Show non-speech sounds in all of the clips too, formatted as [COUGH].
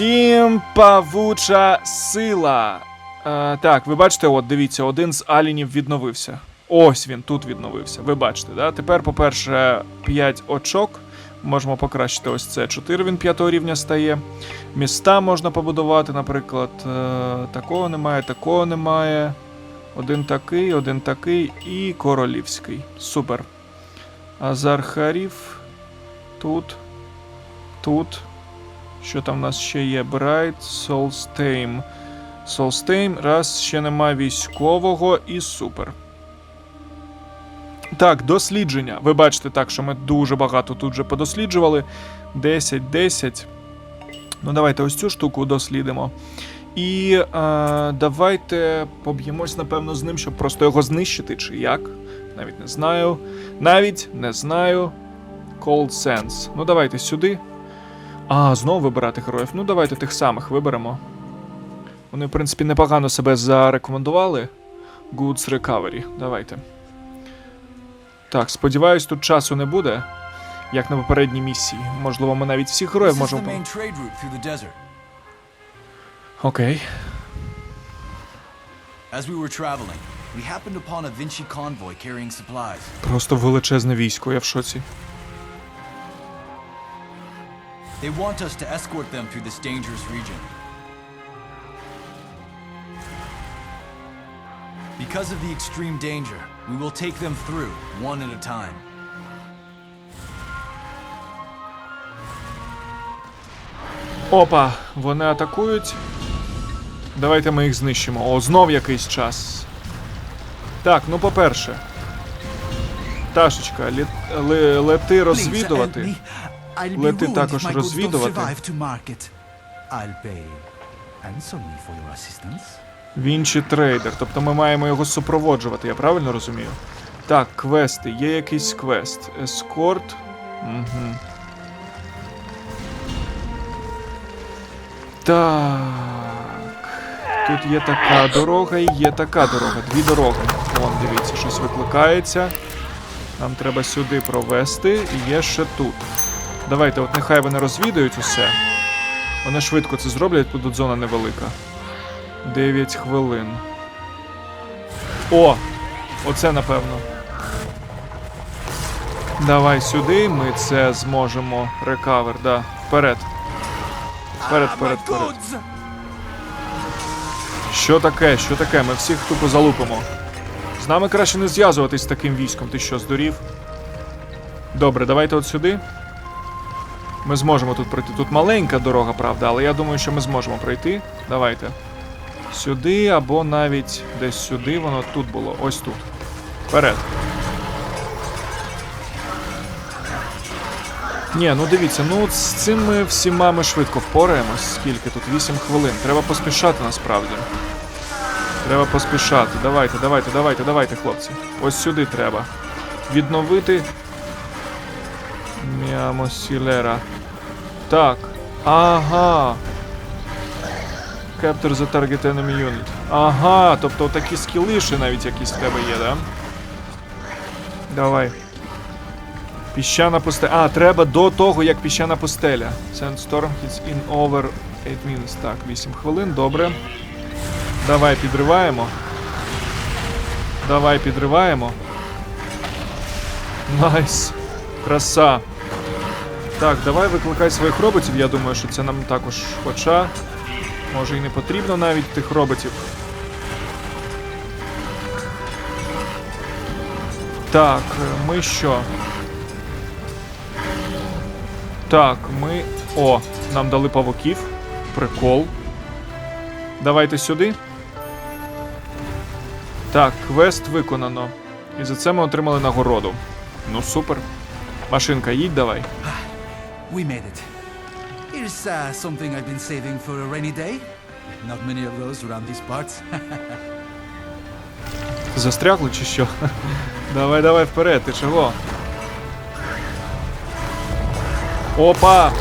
Сім павуча сила. Е, так, ви бачите, от дивіться, один з алінів відновився. Ось він тут відновився. Ви бачите, да? Тепер, по-перше, 5 очок. Можемо покращити ось це. 4 він 5 рівня стає. Міста можна побудувати, наприклад. Е, такого немає, такого немає. Один такий, один такий і королівський. Супер. Азархарів. Тут. Тут. Що там в нас ще є? Брайт, Солстейм. Солстейм, раз, ще нема військового і супер. Так, дослідження. Ви бачите так, що ми дуже багато тут вже подосліджували. 10, 10. Ну, давайте ось цю штуку дослідимо. І е, давайте поб'ємось, напевно, з ним, щоб просто його знищити, чи як. Навіть не знаю. Навіть не знаю. Cold Sense. Ну, давайте сюди. А, знову вибирати героїв. Ну, давайте тих самих виберемо. Вони, в принципі, непогано себе зарекомендували. Goods Recovery. Давайте. Так, сподіваюсь, тут часу не буде, як на попередній місії. Можливо, ми навіть всіх героїв можемо. Окей. Просто величезне військо, я в шоці. They want us to escort them through this dangerous region. Because of the extreme danger, we will take them through, one at a time. Опа, вони атакують. Давайте ми їх знищимо. О, знов якийсь час. Так, ну по-перше. Ташечка, лі... ле- лети розвідувати. Лети також розвідувати. Він чи трейдер, тобто ми маємо його супроводжувати, я правильно розумію? Так, квести, є якийсь квест. Ескорт. Угу. Так. Тут є така дорога і є така дорога. Дві дороги. Вон, дивіться, щось викликається. Нам треба сюди провести, і є ще тут. Давайте, от нехай вони розвідують усе. Вони швидко це зроблять, тут зона невелика. 9 хвилин. О! Оце напевно. Давай сюди, ми це зможемо. Рекавер, да. Вперед. Вперед, вперед, вперед. Що таке? Що таке? Ми всіх тупо залупимо. З нами краще не зв'язуватись з таким військом. Ти що, здурів? Добре, давайте от сюди. Ми зможемо тут пройти. Тут маленька дорога, правда, але я думаю, що ми зможемо пройти. Давайте. Сюди або навіть десь сюди, воно тут було. Ось тут. Вперед. Ні, ну дивіться, ну з цим ми всіма ми швидко впораємось. Скільки тут? 8 хвилин. Треба поспішати насправді. Треба поспішати. Давайте, давайте, давайте, давайте, хлопці. Ось сюди треба. Відновити. Міамосілера. Так. Ага. Capture the target enemy unit. Ага, тобто такі скіли ще навіть якісь в тебе є, да? Давай. Піщана пустеля. А, треба до того, як піщана пустеля. Sandstorm hits in over 8 minutes. Так, 8 хвилин, добре. Давай підриваємо. Давай підриваємо. Найс. Краса. Так, давай викликай своїх роботів. Я думаю, що це нам також хоча. Може і не потрібно навіть тих роботів. Так, ми що? Так, ми. О, нам дали павуків. Прикол. Давайте сюди. Так, квест виконано. І за це ми отримали нагороду. Ну супер. Машинка, їдь давай. We made it. Here's uh, something I've been saving for a rainy day. Not many of those around these parts. [LAUGHS] Застрягли чи що? давай, давай вперед, ти чого? Опа!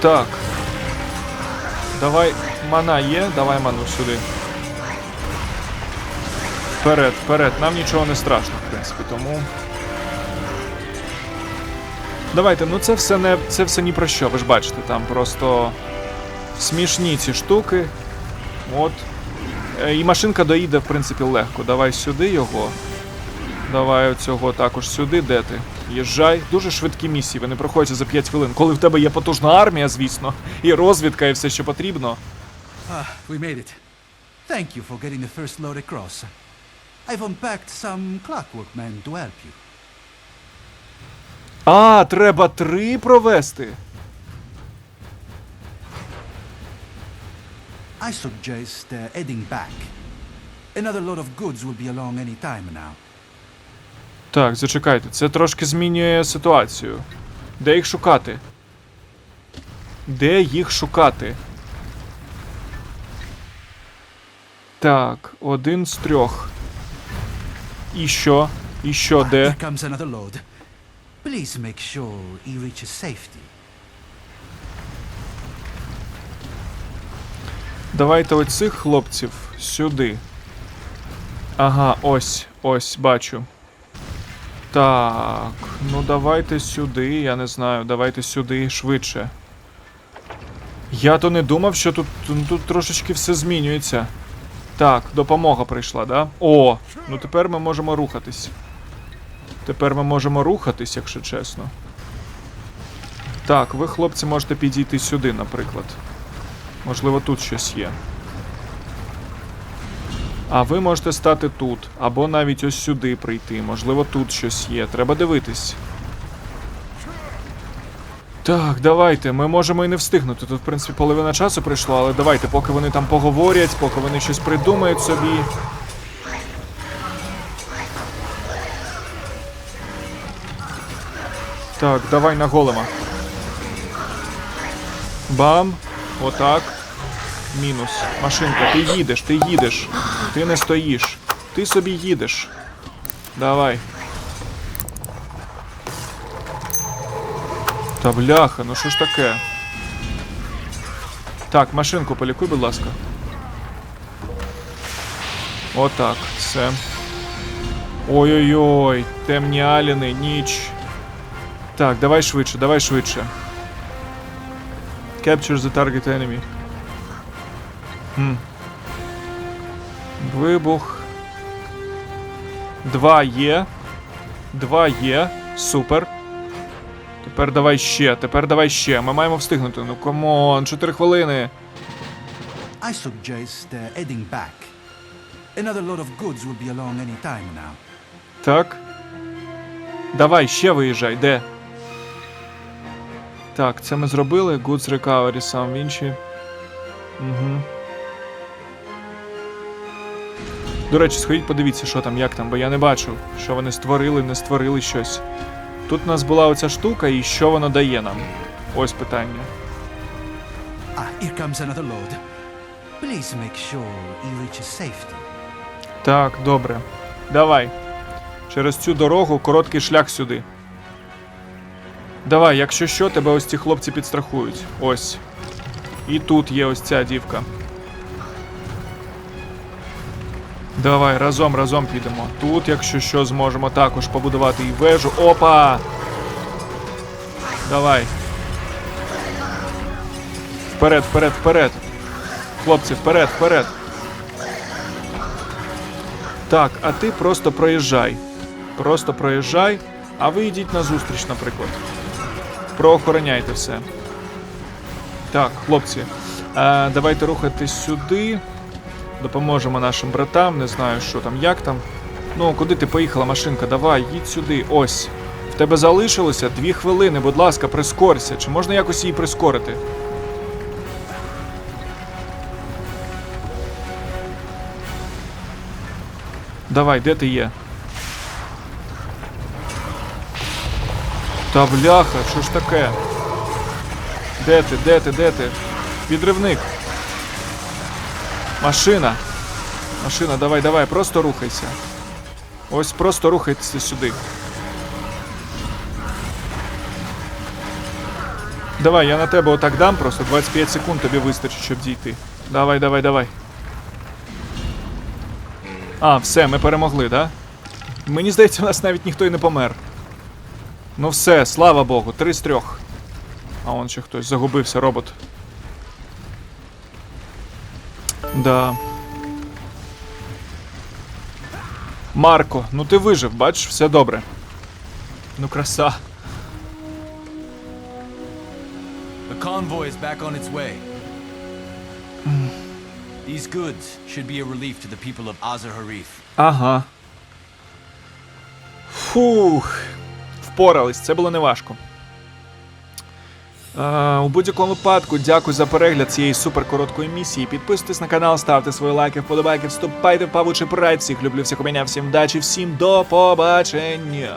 Так. Давай, мана є, давай ману сюди. Вперед, вперед, нам нічого не страшно, в принципі, тому. Давайте, ну це все не це все ні про що, ви ж бачите, там просто смішні ці штуки. От. Е, І машинка доїде, в принципі, легко. Давай сюди його. Давай оцього також сюди, де ти? Їжджай. Дуже швидкі місії, вони проходять за 5 хвилин. Коли в тебе є потужна армія, звісно, і розвідка, і все, що потрібно. Ah, we made it. Thank you for getting the first load across. I've unpacked some clockwork men to help you. А, треба три провести. I suggest uh, heading back. Another load of goods will be along any time now. Так, зачекайте, це трошки змінює ситуацію. Де їх шукати? Де їх шукати? Так, один з трьох. І що? І що, де? Please make sure he reaches safety. Давайте оцих хлопців сюди. Ага, ось, ось, бачу. Так, ну давайте сюди, я не знаю, давайте сюди швидше. Я то не думав, що тут, ну, тут трошечки все змінюється. Так, допомога прийшла, да? О, ну тепер ми можемо рухатись. Тепер ми можемо рухатись, якщо чесно. Так, ви, хлопці, можете підійти сюди, наприклад. Можливо, тут щось є. А ви можете стати тут, або навіть ось сюди прийти. Можливо, тут щось є. Треба дивитись. Так, давайте. Ми можемо і не встигнути. Тут, в принципі, половина часу прийшла, але давайте, поки вони там поговорять, поки вони щось придумають собі. Так, давай на голема. Бам. Отак. Мінус. Машинка, ти їдеш, ти їдеш. Ти не стоїш. Ти собі їдеш. Давай. Та бляха, ну що ж таке? Так, машинку полікуй, будь ласка. Отак, все. Ой-ой-ой, темні аліни, ніч. Так, давай швидше, давай швидше. Capture the target enemy. Хм. Вибух. Два є. Два є. Супер. Тепер давай ще, тепер давай ще. Ми маємо встигнути. Ну камон, 4 хвилини. I suggest uh, heading back. Another load of goods will be along any time now. Так. Давай, ще виїжджай, де? Так, це ми зробили. Goods Recovery, сам Вінчі. Угу. До речі, сходіть, подивіться, що там, як там, бо я не бачу, що вони створили, не створили щось. Тут у нас була оця штука, і що вона дає нам? Ось питання. Ah, here comes another load. Please make sure he reaches safety. Так, добре. Давай. Через цю дорогу короткий шлях сюди. Давай, якщо що, тебе ось ці хлопці підстрахують. Ось. І тут є ось ця дівка. Давай, разом, разом підемо. Тут, якщо що, зможемо також побудувати і вежу. Опа! Давай. Вперед, вперед, вперед. Хлопці, вперед, вперед. Так, а ти просто проїжджай. Просто проїжджай, а ви йдіть на зустріч, наприклад. Проохороняйте все. Так, хлопці, е, давайте рухатись сюди. Допоможемо нашим братам, не знаю, що там, як там. Ну, куди ти поїхала, машинка? Давай, їдь сюди. Ось. В тебе залишилося дві хвилини, будь ласка, прискорся. Чи можна якось її прискорити? Давай, де ти є? Та бляха, що ж таке? Де ти, де ти, де ти? Підривник. Машина. Машина, давай, давай, просто рухайся. Ось просто рухайтеся сюди. Давай, я на тебе отак дам, просто 25 секунд тобі вистачить, щоб дійти. Давай, давай, давай. А, все, ми перемогли, да? Мені здається, у нас навіть ніхто і не помер. Ну все, слава Богу, три з трьох. А он ще хтось загубився, робот. Да. Марко, ну ти вижив, бачиш, все добре. Ну краса. The convoy is back on its way. These goods should be a relief to the people of Azar Harif. Ага. Фух. Впорались, це було неважко. Е, у будь-якому випадку, дякую за перегляд цієї суперкороткої місії. Підписуйтесь на канал, ставте свої лайки, вподобайки, вступайте в павучий прайд. Всіх люблю, всіх обійняв, всім вдачі, всім до побачення.